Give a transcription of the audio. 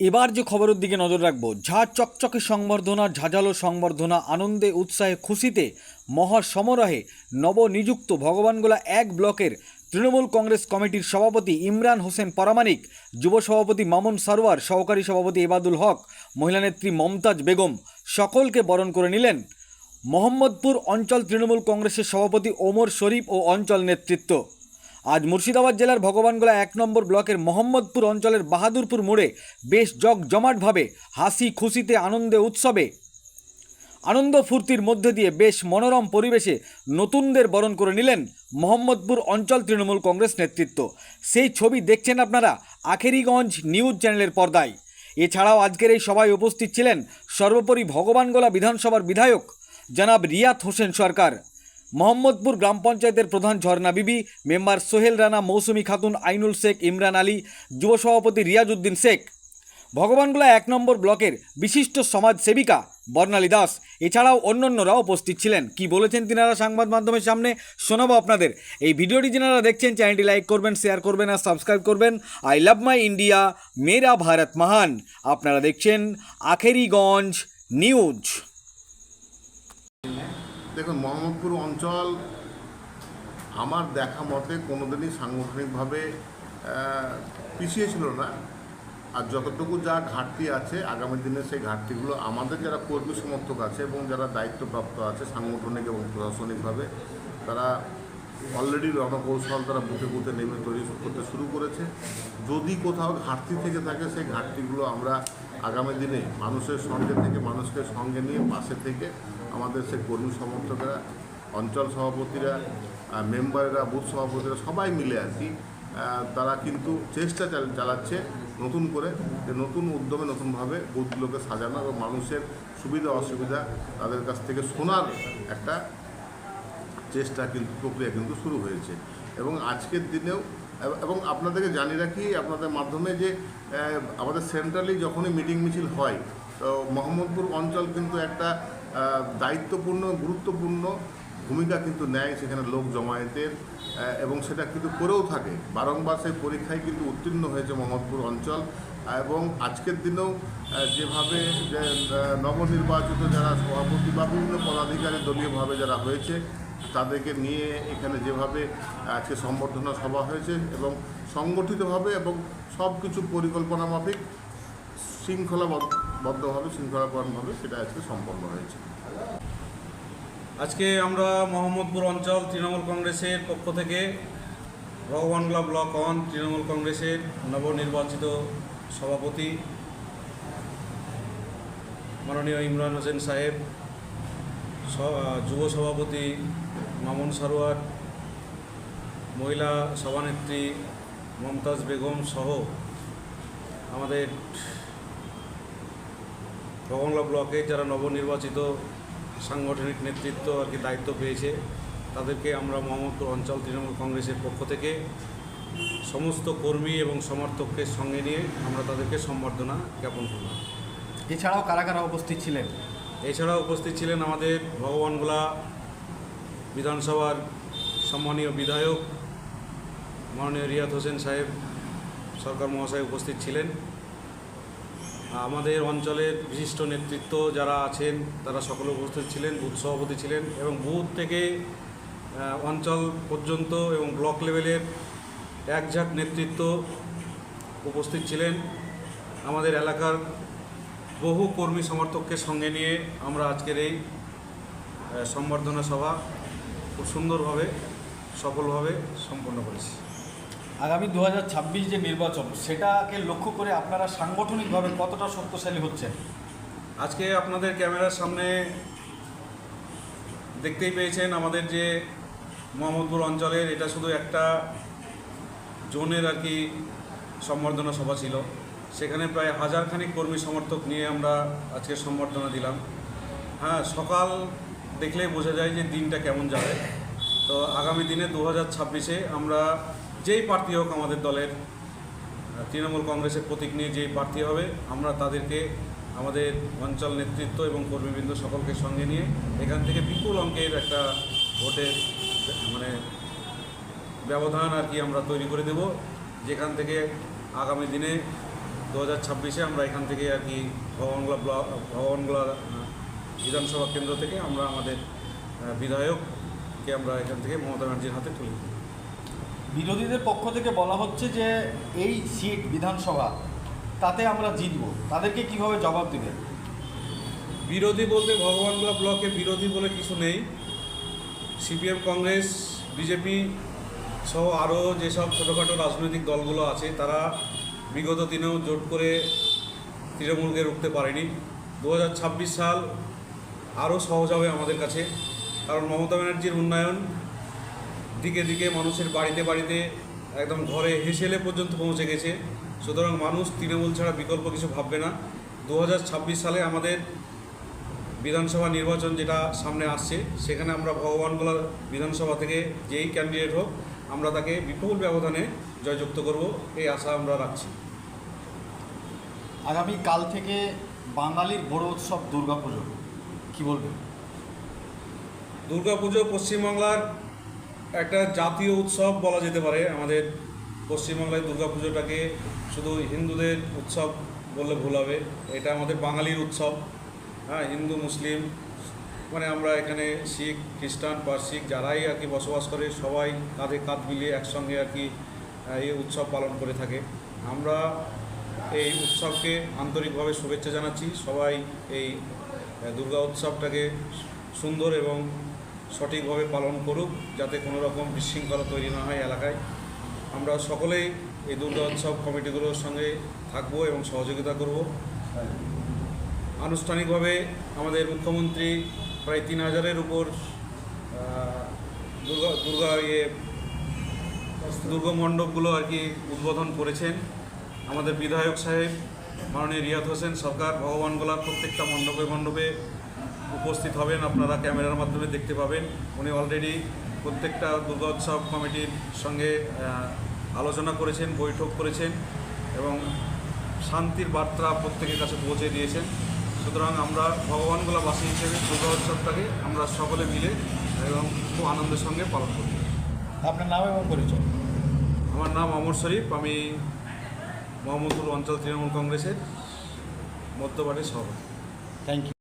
এবার যে খবরের দিকে নজর রাখব, ঝা চকচকে সংবর্ধনা, ঝাঁঝালো সংবর্ধনা, আনন্দে, উৎসাহে, খুশিতে, মহা সমারোহে নবনিযুক্ত ভগবানগোলা এক ব্লকের তৃণমূল কংগ্রেস কমিটির সভাপতি ইমরান হোসেন পরামানিক যুব সভাপতি মামুন সারোয়ার, সহকারী সভাপতি এবাদুল হক, মহিলা নেত্রী মমতাজ বেগম সকলকে বরণ করে নিলেন। মোহাম্মদপুর অঞ্চল তৃণমূল কংগ্রেসের সভাপতি ওমর শরীফ ও অঞ্চল নেতৃত্ব। আজ মুর্শিদাবাদ জেলার ভগবানগোলা এক নম্বর ব্লকের মোহাম্মদপুর অঞ্চলের বাহাদুরপুর মোড়ে বেশ জমজমাটভাবে হাসি খুশিতে আনন্দে উৎসবে আনন্দ ফুর্তির মধ্যে দিয়ে বেশ মনোরম পরিবেশে নতুনদের বরণ করে নিলেন মোহাম্মদপুর অঞ্চল তৃণমূল কংগ্রেস নেতৃত্ব। সেই ছবি দেখছেন আপনারা আখেরিগঞ্জ নিউজ চ্যানেলের পর্দায়। এছাড়াও আজকের এই সভায় উপস্থিত ছিলেন সর্বোপরি ভগবানগোলা বিধানসভার বিধায়ক জনাব রিয়াত হোসেন সরকার। মোহাম্মদপুর গ্রাম পঞ্চায়েতের প্রধান ঝর্ণা বিবি, মেম্বার সোহেল রানা, মৌসুমী খাতুন, আইনুল শেখ, ইমরান আলী, যুব সভাপতি রিয়াজউদ্দিন শেখ। ভগবানগোলা এক নম্বর ব্লকের বিশিষ্ট সমাজ সেবিকা বর্ণালী দাস। এছাড়াও অন্যান্যরাও উপস্থিত ছিলেন। কি বলেছেন তিনারা সংবাদ মাধ্যমের সামনে, শোনাবো আপনাদের। এই ভিডিওটি যারা দেখছেন, চ্যানেলটি লাইক করবেন, শেয়ার করবেন আর সাবস্ক্রাইব করবেন। আই লাভ মাই ইন্ডিয়া, মেরা ভারত মহান। আপনারা দেখছেন আখেরিগঞ্জ নিউজ। দেখুন, মোহাম্মদপুর অঞ্চল আমার দেখা মতে কোনোদিনই সাংগঠনিকভাবে পিছিয়ে ছিল না। আর যতটুকু যা ঘাটতি আছে, আগামী দিনে সেই ঘাটতিগুলো আমাদের যারা কর্মী সমর্থক আছে এবং যারা দায়িত্বপ্রাপ্ত আছে, সাংগঠনিক এবং প্রশাসনিকভাবে, তারা অলরেডি রণকৌশল তারা বুথে বুথে নেমে তৈরি করতে শুরু করেছে। যদি কোথাও ঘাটতি থেকে থাকে, সেই ঘাটতিগুলো আমরা আগামী দিনে মানুষের সঙ্গে থেকে, মানুষকে সঙ্গে নিয়ে পাশে থেকে আমাদের সেই কর্মী সমর্থকেরা, অঞ্চল সভাপতিরা মেম্বাররা, বুথ সভাপতিরা সবাই মিলে আর কি তারা কিন্তু চেষ্টা চালাচ্ছে নতুন করে যে নতুন উদ্যমে নতুনভাবে বুথগুলোকে সাজানো এবং মানুষের সুবিধা, অসুবিধা তাদের কাছ থেকে শোনার একটা চেষ্টা কিন্তু প্রক্রিয়া কিন্তু শুরু হয়েছে। এবং আজকের দিনেও, এবং আপনাদেরকে জানিয়ে রাখি, আপনাদের মাধ্যমে যে আমাদের সেন্ট্রালি যখনই মিটিং মিছিল হয়, তো মোহাম্মদপুর অঞ্চল কিন্তু একটা দায়িত্বপূর্ণ, গুরুত্বপূর্ণ ভূমিকা কিন্তু নেয় সেখানে লোক জমায়েতের এবং সেটা কিন্তু করেও থাকে। বারংবার সেই পরীক্ষায় কিন্তু উত্তীর্ণ হয়েছে মোহাম্মদপুর অঞ্চল এবং আজকের দিনেও যেভাবে যে নবনির্বাচিত যারা সভাপতি বা বিভিন্ন পদাধিকারী দলীয়ভাবে যারা হয়েছে, তাদেরকে নিয়ে এখানে যেভাবে আজকে সম্বর্ধনা সভা হয়েছে এবং সংগঠিতভাবে এবং সব কিছু পরিকল্পনা মাফিক শৃঙ্খলাবদ্ধভাবে শৃঙ্খলাপরণভাবে সেটা আজকে সম্পন্ন হয়েছে। আজকে আমরা মোহাম্মদপুর অঞ্চল তৃণমূল কংগ্রেসের পক্ষ থেকে ভগবানগোলা ব্লক ওয়ান তৃণমূল কংগ্রেসের নবনির্বাচিত সভাপতি মাননীয় ইমরান হোসেন সাহেব যুব সভাপতি মামুন সারোয়ার, মহিলা সভানেত্রী মমতাজ বেগম সহ আমাদের ভগবানগোলা ব্লকে যারা নবনির্বাচিত সাংগঠনিক নেতৃত্ব আর কি দায়িত্ব পেয়েছে তাদেরকে আমরা মোহাম্মদপুর অঞ্চল তৃণমূল কংগ্রেসের পক্ষ থেকে সমস্ত কর্মী এবং সমর্থককে সঙ্গে নিয়ে আমরা তাদেরকে সম্বর্ধনা জ্ঞাপন করলাম। এছাড়াও কারা কারা উপস্থিত ছিলেন? এছাড়াও উপস্থিত ছিলেন আমাদের ভগবানগোলা বিধানসভার সম্মানীয় বিধায়ক মাননীয় রিয়াদ হোসেন সাহেব সরকার মহাশয় উপস্থিত ছিলেন। আমাদের অঞ্চলের বিশিষ্ট নেতৃত্ব যারা আছেন, তারা সকলে উপস্থিত ছিলেন, বুথ সভাপতি ছিলেন এবং বুথ থেকে অঞ্চল পর্যন্ত এবং ব্লক লেভেলের একঝাক নেতৃত্ব উপস্থিত ছিলেন। আমাদের এলাকার বহু কর্মী সমর্থককে সঙ্গে নিয়ে আমরা আজকের এই সম্বর্ধনা সভা খুব সুন্দরভাবে, সফলভাবে সম্পন্ন করেছি। আগামী দু হাজার ছাব্বিশ যে নির্বাচন, সেটাকে লক্ষ্য করে আপনারা সাংগঠনিকভাবে কতটা শক্তিশালী হচ্ছেন? আজকে আপনাদের ক্যামেরার সামনে দেখতেই পেয়েছেন আমাদের যে মোহাম্মদপুর অঞ্চলের, এটা শুধু একটা জোনের আর কি সম্বর্ধনা সভা ছিল। সেখানে প্রায় হাজারখানিক কর্মী সমর্থক নিয়ে আমরা আজকে সম্বর্ধনা দিলাম। হ্যাঁ সকাল দেখলেই বোঝা যায় যে দিনটা কেমন যাবে। তো আগামী দিনে দু হাজার আমরা যেই প্রার্থী হোক আমাদের দলের তৃণমূল কংগ্রেসের প্রতীক নিয়ে যেই প্রার্থী হবে আমরা তাদেরকে আমাদের অঞ্চল নেতৃত্ব এবং কর্মীবৃন্দ সকলকে সঙ্গে নিয়ে এখান থেকে বিপুল অঙ্কের একটা ভোটের মানে ব্যবধান আর কি আমরা তৈরি করে দেব। যেখান থেকে আগামী দিনে দু হাজার ছাব্বিশে আমরা এখান থেকে আর কি ভগবানগোলা ব্লক ভগবানগোলা আহ, বিধানসভা কেন্দ্র থেকে আমরা আমাদের বিধায়ককে আমরা এখান থেকে মমতা ব্যানার্জির হাতে তুলে দিই। বিরোধীদের পক্ষ থেকে বলা হচ্ছে যে এই সিট বিধানসভা, তাতে আমরা জিতব। তাদেরকে কীভাবে জবাব দেবেন? বিরোধী বলতে ভগবানগোলা ব্লকে বিরোধী বলে কিছু নেই। সিপিএম, কংগ্রেস, বিজেপি সহ আরও যেসব ছোটোখাটো রাজনৈতিক দলগুলো আছে, তারা বিগত দিনেও জোট করে তৃণমূলকে রুখতে পারেনি। দু হাজার ছাব্বিশ সাল আরও সহজ হবে আমাদের কাছে, কারণ মমতা ব্যানার্জির উন্নয়ন দিকে দিকে মানুষের বাড়িতে বাড়িতে একদম ঘরে হেসেলে পর্যন্ত পৌঁছে গেছে। সুতরাং মানুষ তৃণমূল ছাড়া বিকল্প কিছু ভাববে না। দু হাজার ছাব্বিশ সালে আমাদের বিধানসভা নির্বাচন যেটা সামনে আসছে সেখানে আমরা ভগবানগোলা বিধানসভা থেকে যেই ক্যান্ডিডেট হোক আমরা তাকে বিপুল ব্যবধানে জয়যুক্ত করব এই আশা আমরা রাখছি। আগামী কাল থেকে বাঙালির বড় উৎসব দুর্গাপুজো। কি বলবেন? দুর্গাপুজো পশ্চিমবাংলার একটা জাতীয় উৎসব বলা যেতে পারে আমাদের পশ্চিমবাংলায় দুর্গাপুজোটাকে শুধু হিন্দুদের উৎসব বললে ভুল হবে, এটা আমাদের বাঙালির উৎসব। হ্যাঁ হিন্দু, মুসলিম মানে আমরা এখানে শিখ, খ্রিস্টান পার্সিক যারাই আর কি বসবাস করে সবাই কাঁধে কাঁধ মিলিয়ে একসঙ্গে আর কি এই উৎসব পালন করে থাকে। আমরা এই উৎসবকে আন্তরিকভাবে শুভেচ্ছা জানাচ্ছি। সবাই এই দুর্গা উৎসবটাকে সুন্দর এবং সঠিকভাবে পালন করুক, যাতে কোনো রকম বিশৃঙ্খলা তৈরি না হয় এলাকায়। আমরা সকলেই এই দুর্গা উৎসব কমিটিগুলোর সঙ্গে থাকব এবং সহযোগিতা করব। আনুষ্ঠানিকভাবে আমাদের মুখ্যমন্ত্রী প্রায় তিন হাজারের উপর দুর্গা দুর্গা ইয়ে দুর্গা মণ্ডপগুলো আর কি উদ্বোধন করেছেন। আমাদের বিধায়ক সাহেব, মাননীয় রিয়াদ হোসেন সরকার ভগবানগোলার প্রত্যেকটা মণ্ডপে মণ্ডপে উপস্থিত হবেন আপনারা ক্যামেরার মাধ্যমে দেখতে পাবেন। উনি অলরেডি প্রত্যেকটা দুর্গা উৎসব কমিটির সঙ্গে আলোচনা করেছেন বৈঠক করেছেন এবং শান্তির বার্তা প্রত্যেকের কাছে পৌঁছে দিয়েছেন। সুতরাং আমরা ভগবানগোলাবাসী হিসেবে দুর্গা উৎসবটাকে আমরা সকলে মিলে এবং খুব আনন্দের সঙ্গে পালন করি আপনার নাম এবং পরিচয়? আমার নাম অমর শরীফ। আমি মোহাম্মদপুর অঞ্চল তৃণমূল কংগ্রেসের মধ্যপাটের সভাপতি। Thank you